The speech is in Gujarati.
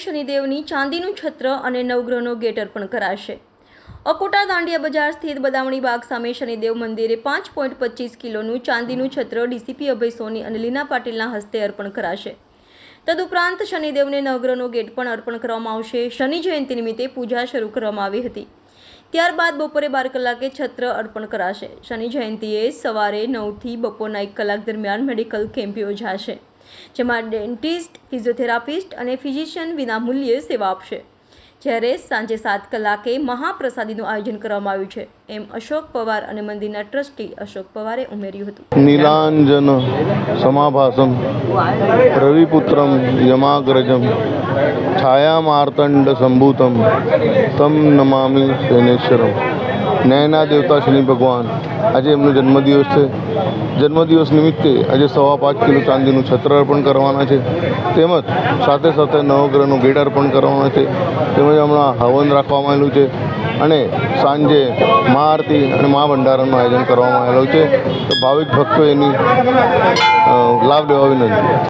શનિદેવની ચાંદીનું છત્ર અને નવગ્રહનો ગેટ અર્પણ કરાશે. અકોટા દાંડિયા બજાર સ્થિત બદામણી બાગ સામે શનિદેવ મંદિરે પાંચ પોઈન્ટ પચીસ કિલોનું ચાંદીનું છત્ર ડીસીપી અભય સોની અને લીના પાટીલના હસ્તે અર્પણ કરાશે. તદુપરાંત શનિદેવને નવગ્રહનો ગેટ પણ અર્પણ કરવામાં આવશે. શનિ જયંતિ નિમિત્તે પૂજા શરૂ કરવામાં આવી હતી. ત્યારબાદ બપોરે બાર કલાકે છત્ર અર્પણ કરાશે. શનિ જયંતિએ સવારે નવથી બપોરના એક કલાક દરમિયાન મેડિકલ કેમ્પ યોજાશે. જેમાં ડેન્ટિસ્ટ, ફિઝિયોથેરાપિસ્ટ અને ફિઝિશિયન વિનામૂલ્યે સેવા આપશે. જ્યારે સાંજે સાત કલાકે મહાપ્રસાદીનું આયોજન કરવામાં આવ્યું છે, એમ અશોક પવાર અને મંદિરના ટ્રસ્ટી અશોક પવારે ઉમેર્યું હતું. નીલાંજન સમાભાસમ, રવિપુત્રમ યમાગ્રજમ, છાયામાર્તંડ સંભૂતમ, તમ નમામિ શનેશ્વરમ. ન્યાયના દેવતા શનિ ભગવાન. આજે એમનો જન્મદિવસ છે. જન્મદિવસ નિમિત્તે આજે સવા પાંચ કિલો ચાંદીનું છત્ર અર્પણ કરવાના છે. તેમજ સાથે સાથે નવગ્રહનું ગેટ અર્પણ કરવાના છે. તેમજ હમણાં હવન રાખવામાં આવેલું છે. અને સાંજે મા આરતી અને મા ભંડારાનું આયોજન કરવામાં આવેલું છે. તો ભાવિક ભક્તો એની લાભ લેવા વિનંતી.